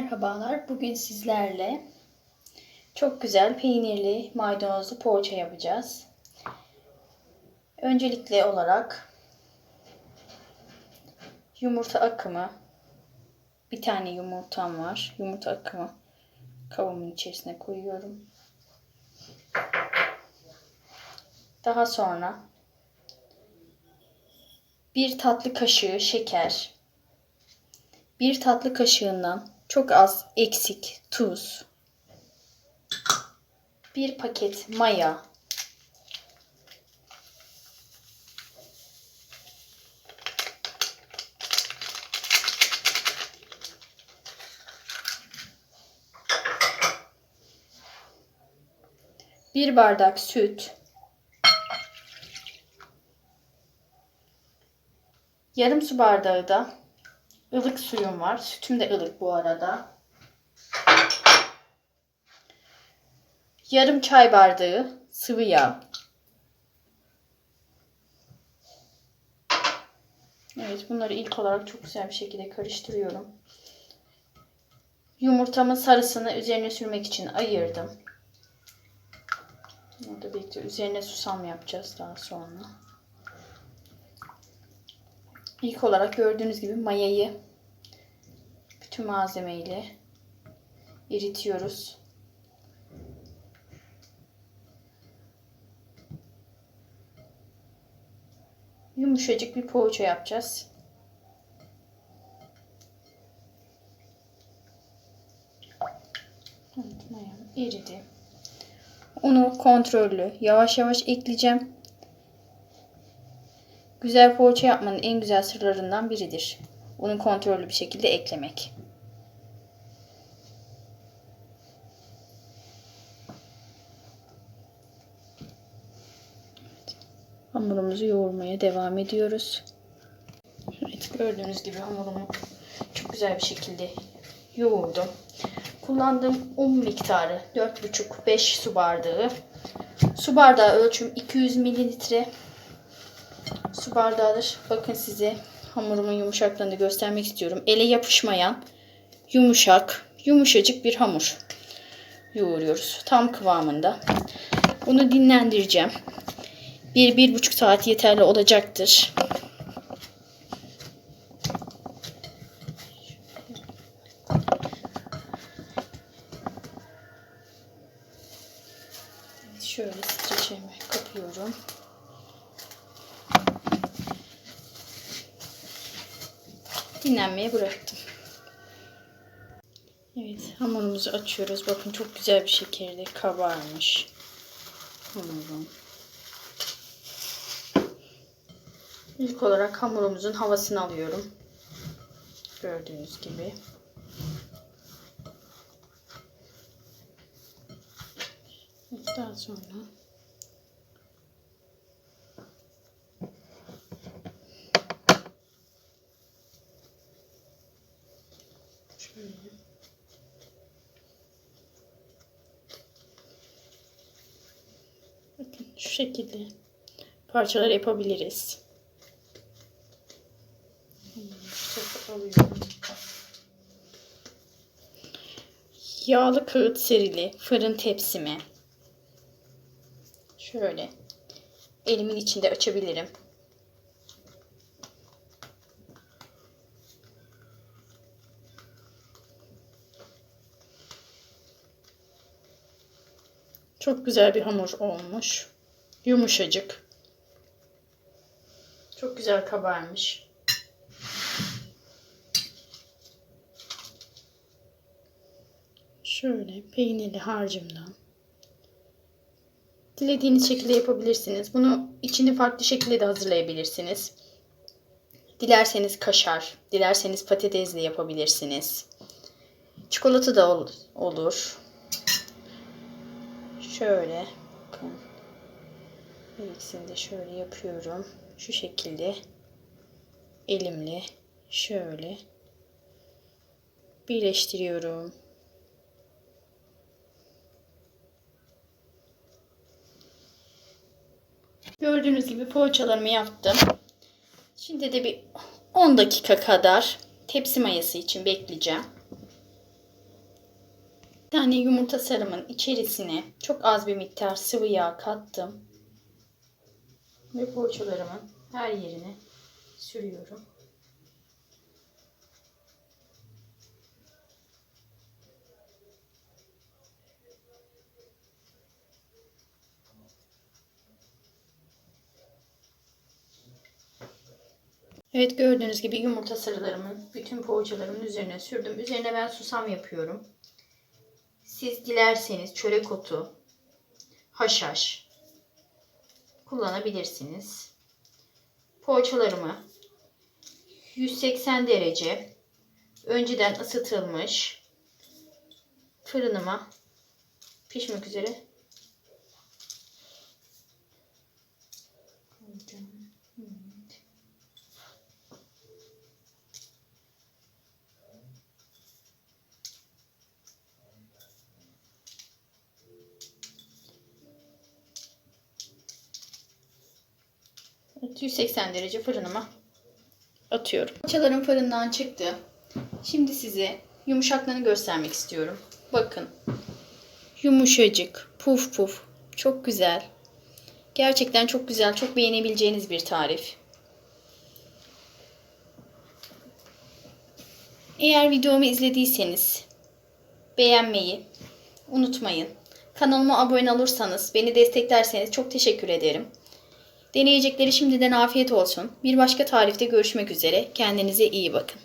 Merhabalar. Bugün sizlerle çok güzel peynirli maydanozlu poğaça yapacağız. Öncelikle olarak yumurta akımı bir tane yumurtam var. Yumurta akımı kabımın içerisine koyuyorum. Daha sonra bir tatlı kaşığı şeker, bir tatlı kaşığından çok az eksik tuz, bir paket maya, bir bardak süt, yarım su bardağı da ılık suyum var. Sütüm de ılık bu arada. Yarım çay bardağı sıvı yağ. Evet bunları ilk olarak çok güzel bir şekilde karıştırıyorum. Yumurtamın sarısını üzerine sürmek için ayırdım. Burada birlikte üzerine susam yapacağız daha sonra. İlk olarak gördüğünüz gibi mayayı bütün malzemeyle eritiyoruz. Yumuşacık bir poğaça yapacağız. Evet, mayam eridi. Unu kontrollü yavaş yavaş ekleyeceğim. Güzel poğaça yapmanın en güzel sırlarından biridir. Unu kontrollü bir şekilde eklemek. Hamurumuzu yoğurmaya devam ediyoruz. Evet gördüğünüz gibi hamurumu çok güzel bir şekilde yoğurdum. Kullandığım un miktarı 4,5-5 su bardağı. Su bardağı ölçüm 200 mililitre su bardağıdır. Bakın size hamurumun yumuşaklığını göstermek istiyorum. Ele yapışmayan yumuşak, yumuşacık bir hamur yoğuruyoruz. Tam kıvamında. Bunu dinlendireceğim. 1-1,5 saat yeterli olacaktır. Dinlenmeye bıraktım. Evet hamurumuzu açıyoruz. Bakın çok güzel bir şekilde kabarmış. Hamurum. İlk olarak hamurumuzun havasını alıyorum. Gördüğünüz gibi. Daha sonra şu şekilde parçalar yapabiliriz. Yağlı kağıt serili fırın tepsimi. Şöyle elimin içinde açabilirim. Çok güzel bir hamur olmuş. Yumuşacık. Çok güzel kabarmış. Şöyle peynirli harcımdan. Dilediğiniz şekilde yapabilirsiniz. Bunu içini farklı şekilde de hazırlayabilirsiniz. Dilerseniz kaşar, dilerseniz patatesli yapabilirsiniz. Çikolata da ol olur. Şöyle bakın. Her ikisini de şöyle yapıyorum. Şu şekilde elimle şöyle birleştiriyorum. Gördüğünüz gibi poğaçalarımı yaptım. Şimdi de bir 10 dakika kadar tepsi mayası için bekleyeceğim. Bir tane yumurta sarımın içerisine çok az bir miktar sıvı yağ kattım. Ve poğaçalarımın her yerine sürüyorum. Evet gördüğünüz gibi yumurta sarılarımın bütün poğaçalarımın üzerine sürdüm. Üzerine ben susam yapıyorum. Siz dilerseniz çörek otu, haşhaş kullanabilirsiniz. Poğaçalarımı 180 derece önceden ısıtılmış fırınıma pişmek üzere 280 derece fırınıma atıyorum. Poğaçalarım fırından çıktı. Şimdi size yumuşaklığını göstermek istiyorum. Bakın. Yumuşacık, puf puf. Çok güzel. Gerçekten çok güzel, çok beğenebileceğiniz bir tarif. Eğer videomu izlediyseniz beğenmeyi unutmayın. Kanalıma abone olursanız, beni desteklerseniz çok teşekkür ederim. Deneyecekleri şimdiden afiyet olsun. Bir başka tarifte görüşmek üzere. Kendinize iyi bakın.